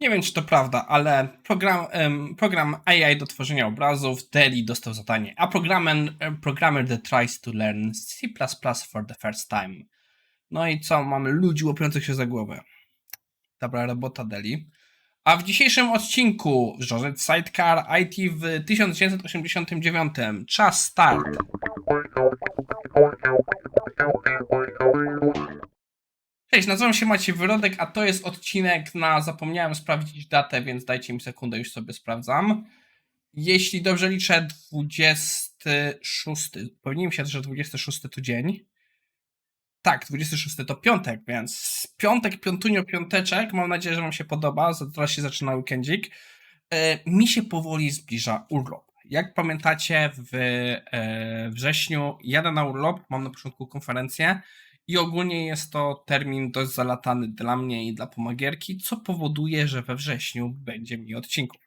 Nie wiem, czy to prawda, ale program, program AI do tworzenia obrazów DALI dostał zadanie, a programmer, programmer that tries to learn C++ for the first time. No i co? Mamy ludzi łapiących się za głowę. Dobra robota DALI. A w dzisiejszym odcinku Wrzorzec Sidecar IT w 1989. Czas start. Cześć, nazywam się Maciej Wyrodek, a to jest odcinek na... Zapomniałem sprawdzić datę, więc dajcie mi sekundę, już sobie sprawdzam. Jeśli dobrze liczę, 26. Powinienem się, że 26 to dzień. Tak, 26 to piątek, więc piątek, piątunio, piąteczek. Mam nadzieję, że Wam się podoba. Teraz się zaczyna weekendzik. E, mi się powoli zbliża urlop. Jak pamiętacie, w e, wrześniu jadę na urlop, mam na początku konferencję i ogólnie jest to termin dość zalatany dla mnie i dla pomagierki, co powoduje, że we wrześniu będzie mi odcinków.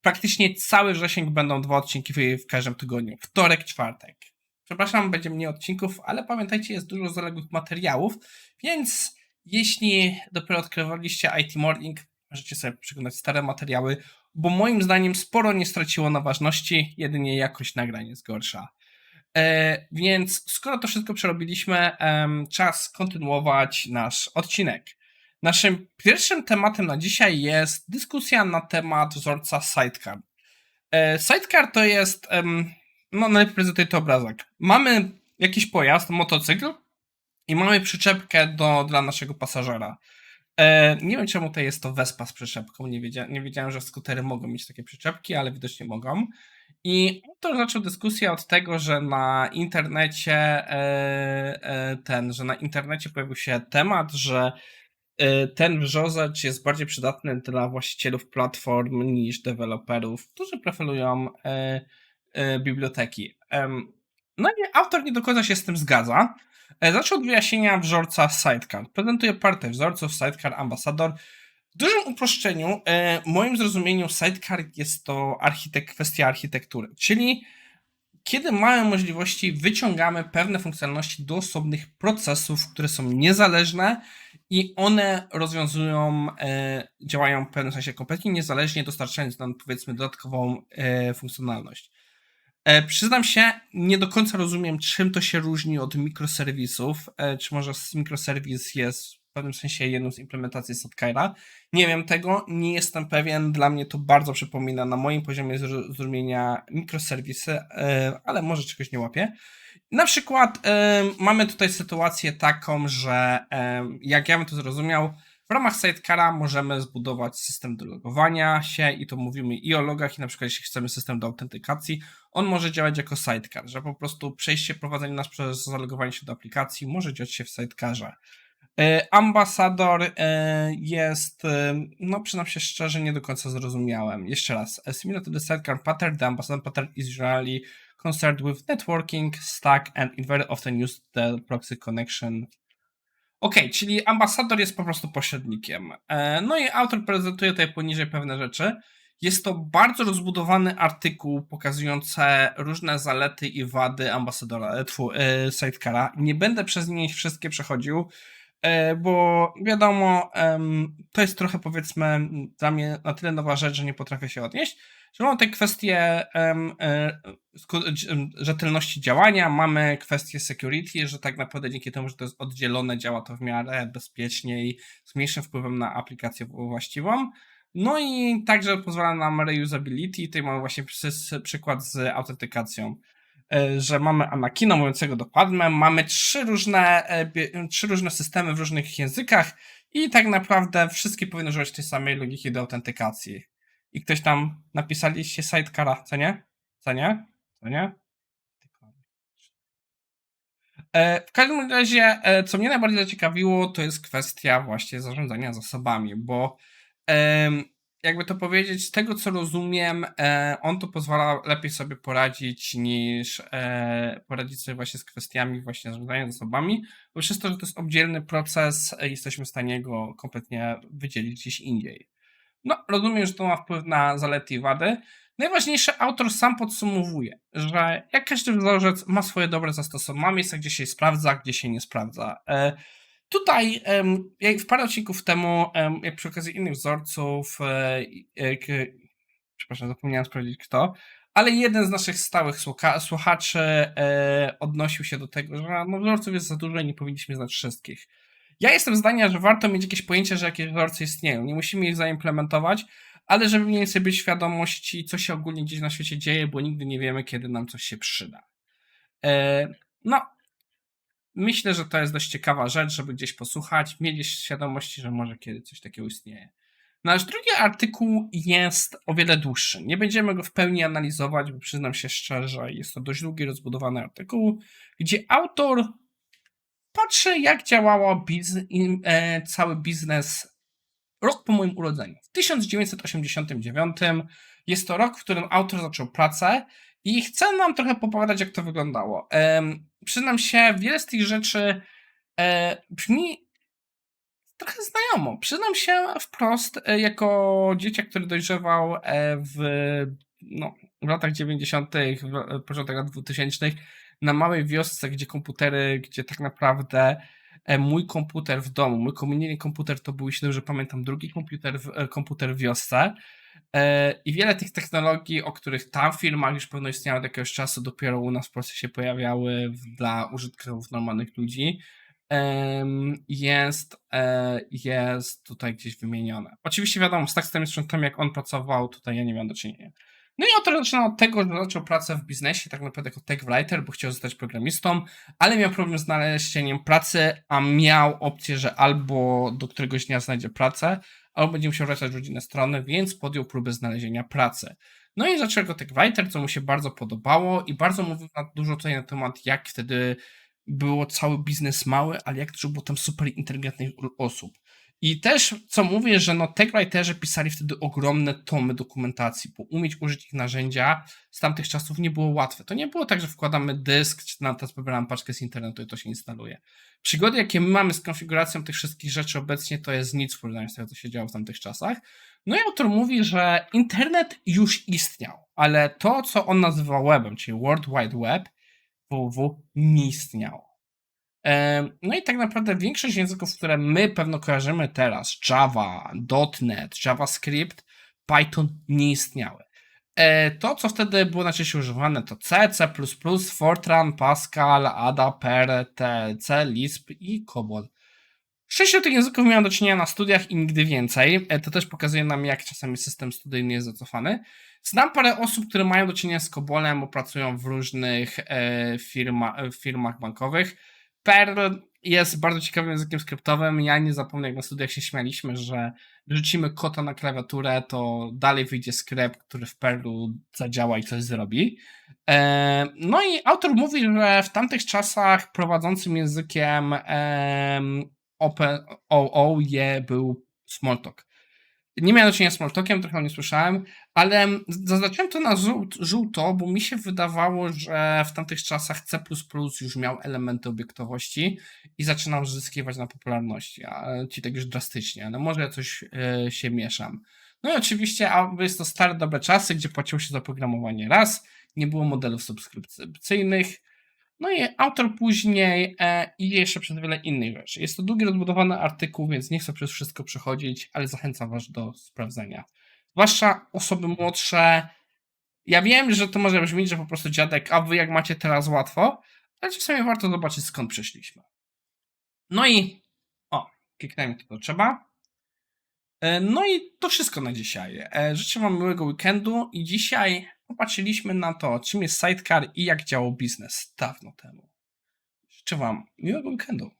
Praktycznie cały wrzesień będą dwa odcinki w, każdym tygodniu. Wtorek, czwartek. Przepraszam, będzie mniej odcinków, ale pamiętajcie, jest dużo zaległych materiałów, więc jeśli dopiero odkrywaliście IT Morning, możecie sobie przeglądać stare materiały, bo moim zdaniem sporo nie straciło na ważności, jedynie jakość nagrań jest gorsza. E, więc skoro to wszystko przerobiliśmy, czas kontynuować nasz odcinek. Naszym pierwszym tematem na dzisiaj jest dyskusja na temat wzorca sidecar. E, sidecar to jest, no najlepiej prezentuje to obrazek. Mamy jakiś pojazd, motocykl i mamy przyczepkę do, dla naszego pasażera. E, nie wiem czemu to jest to Vespa z przyczepką, nie, wiedzia, nie wiedziałem, że skutery mogą mieć takie przyczepki, ale widocznie mogą. I to zaczął dyskusję od tego, że na internecie e, e, ten, że na internecie pojawił się temat, że e, ten wrzozacz jest bardziej przydatny dla właścicielów platform niż deweloperów, którzy preferują biblioteki. No i autor nie do końca się z tym zgadza. Zaczął od wyjaśnienia wzorca Sidecar. Prezentuje partię wzorców Sidecar Ambassador. W dużym uproszczeniu, e, moim zrozumieniu, Sidecar jest to architek, kwestia architektury, czyli kiedy mamy możliwości, wyciągamy pewne funkcjonalności do osobnych procesów, które są niezależne i one rozwiązują, e, działają w pewnym sensie kompletnie niezależnie, dostarczając nam powiedzmy dodatkową e, funkcjonalność. E, przyznam się, nie do końca rozumiem, czym to się różni od mikroserwisów. E, czy może mikroserwis jest w pewnym sensie jedną z implementacji Sidecara? Nie wiem tego, nie jestem pewien. Dla mnie to bardzo przypomina na moim poziomie zro- zrozumienia mikroserwisy, e, ale może czegoś nie łapię. Na przykład e, mamy tutaj sytuację taką, że e, jak ja bym to zrozumiał, w ramach Sidecara możemy zbudować system do logowania się i to mówimy i o logach i na przykład jeśli chcemy system do autentykacji, on może działać jako sidecar, że po prostu przejście, prowadzenie nas przez zalogowanie się do aplikacji może dziać się w sidecarze. E, Ambasador e, jest, e, no przyznam się szczerze, nie do końca zrozumiałem. Jeszcze raz. Similar to the sidecar pattern, the ambassador pattern is usually concerned with networking, stack and very often used the proxy connection. Ok, czyli ambasador jest po prostu pośrednikiem. No i autor prezentuje tutaj poniżej pewne rzeczy. Jest to bardzo rozbudowany artykuł pokazujący różne zalety i wady ambasadora, tfu, sidecara. Nie będę przez nie wszystkie przechodził, bo wiadomo, to jest trochę powiedzmy dla mnie na tyle nowa rzecz, że nie potrafię się odnieść. Że mamy te kwestie e, em, rzetelności działania, mamy kwestię security, że tak naprawdę dzięki temu, że to jest oddzielone, działa to w miarę bezpiecznie i z mniejszym wpływem na aplikację właściwą. No i także pozwala nam reusability. Tutaj mamy właśnie przy- przykład z autentykacją, e, że mamy Anakina mówiącego do Padme, mamy trzy różne, e, trzy różne systemy w różnych językach i tak naprawdę wszystkie powinny używać tej samej logiki do autentykacji. I ktoś tam napisaliście sidecara, co nie? Co nie? Co nie? E, W każdym razie, e, co mnie najbardziej zaciekawiło, to jest kwestia właśnie zarządzania zasobami, bo jakby to powiedzieć, z tego co rozumiem, e, on to pozwala lepiej sobie poradzić niż e, poradzić sobie właśnie z kwestiami właśnie zarządzania zasobami, bo przez to, że to jest oddzielny proces, e, jesteśmy w stanie go kompletnie wydzielić gdzieś indziej. No, rozumiem, że to ma wpływ na zalety i wady. Najważniejsze, autor sam podsumowuje, że jak każdy wzorzec ma swoje dobre zastosowania, ma miejsca, gdzie się sprawdza, gdzie się nie sprawdza. Tutaj, jak w parę odcinków temu, em, jak przy okazji innych wzorców, e, e, przepraszam, zapomniałem sprawdzić kto, ale jeden z naszych stałych słucha- słuchaczy e, odnosił się do tego, że no, wzorców jest za dużo i nie powinniśmy znać wszystkich. Ja jestem zdania, że warto mieć jakieś pojęcie, że jakieś wzorce istnieją. Nie musimy ich zaimplementować, ale żeby mieli sobie świadomości, co się ogólnie gdzieś na świecie dzieje, bo nigdy nie wiemy, kiedy nam coś się przyda. No, myślę, że to jest dość ciekawa rzecz, żeby gdzieś posłuchać, mieć świadomości, że może kiedy coś takiego istnieje. Nasz drugi artykuł jest o wiele dłuższy. Nie będziemy go w pełni analizować, bo przyznam się szczerze, jest to dość długi, rozbudowany artykuł, gdzie autor patrzy, jak działał biz, in, e, cały biznes rok po moim urodzeniu. W 1989 jest to rok, w którym autor zaczął pracę i chcę nam trochę popowiadać, jak to wyglądało. Em, przyznam się, wiele z tych rzeczy e, brzmi trochę znajomo. Przyznam się wprost, e, jako dzieciak, który dojrzewał e, w, no, w latach 90., w e, początek lat 2000, na małej wiosce, gdzie komputery, gdzie tak naprawdę e, mój komputer w domu, mój komunijny komputer to był, jeśli dobrze pamiętam, drugi komputer w, e, komputer w wiosce. E, I wiele tych technologii, o których tam w firmach już pewno istniały od jakiegoś czasu, dopiero u nas w Polsce się pojawiały dla użytkowników normalnych ludzi, jest, e, jest tutaj gdzieś wymienione. Oczywiście wiadomo, z tak takimi sprzętami jak on pracował, tutaj ja nie miałem do czynienia. No i autor zaczyna od tego, że zaczął pracę w biznesie, tak naprawdę jako tech writer, bo chciał zostać programistą, ale miał problem z znalezieniem pracy, a miał opcję, że albo do któregoś dnia znajdzie pracę, albo będzie musiał wracać w rodzinne strony, więc podjął próbę znalezienia pracy. No i zaczął jako tech writer, co mu się bardzo podobało i bardzo mówił na- dużo tutaj na temat, jak wtedy było cały biznes mały, ale jak dużo było tam super inteligentnych osób. I też, co mówię, że no tech writerzy pisali wtedy ogromne tomy dokumentacji, bo umieć użyć ich narzędzia z tamtych czasów nie było łatwe. To nie było tak, że wkładamy dysk, czy na teraz pobieram paczkę z internetu i to się instaluje. Przygody, jakie my mamy z konfiguracją tych wszystkich rzeczy obecnie, to jest nic w porównaniu z tym, co się działo w tamtych czasach. No i autor mówi, że internet już istniał, ale to, co on nazywa webem, czyli World Wide Web, www, nie istniało. No i tak naprawdę większość języków, które my pewno kojarzymy teraz, Java, .NET, JavaScript, Python nie istniały. E, To, co wtedy było najczęściej używane, to C, C++, Fortran, Pascal, Ada, Perl, TLC, Lisp i COBOL. Sześciu tych języków miałem do czynienia na studiach i nigdy więcej. E, To też pokazuje nam, jak czasami system studyjny jest zacofany. Znam parę osób, które mają do czynienia z COBOLem, bo pracują w różnych e, firma, firmach bankowych. Perl jest bardzo ciekawym językiem skryptowym. Ja nie zapomnę, jak na studiach się śmialiśmy, że rzucimy kota na klawiaturę, to dalej wyjdzie skrypt, który w Perlu zadziała i coś zrobi. E, No i autor mówi, że w tamtych czasach prowadzącym językiem em, Open OO je był Smalltalk. Nie miałem do czynienia z Smalltalkiem, trochę nie słyszałem, ale zaznaczyłem to na żółt, żółto, bo mi się wydawało, że w tamtych czasach C już miał elementy obiektowości i zaczynał zyskiwać na popularności, a ci tak już drastycznie, ale może coś e, się mieszam. No i oczywiście, a jest to stare, dobre czasy, gdzie płaciło się za programowanie raz, nie było modelów subskrypcyjnych, no i autor później e, idzie jeszcze przez wiele innych rzeczy. Jest to długi, rozbudowany artykuł, więc nie chcę przez wszystko przechodzić, ale zachęcam Was do sprawdzenia. Zwłaszcza osoby młodsze. Ja wiem, że to może brzmieć, że po prostu dziadek, a Wy jak macie teraz łatwo, ale czasami warto zobaczyć skąd przyszliśmy. No i o, kliknijmy to, to trzeba. E, No i to wszystko na dzisiaj. E, Życzę Wam miłego weekendu i dzisiaj popatrzyliśmy na to, czym jest sidecar i jak działał biznes dawno temu. Życzę Wam miłego weekendu.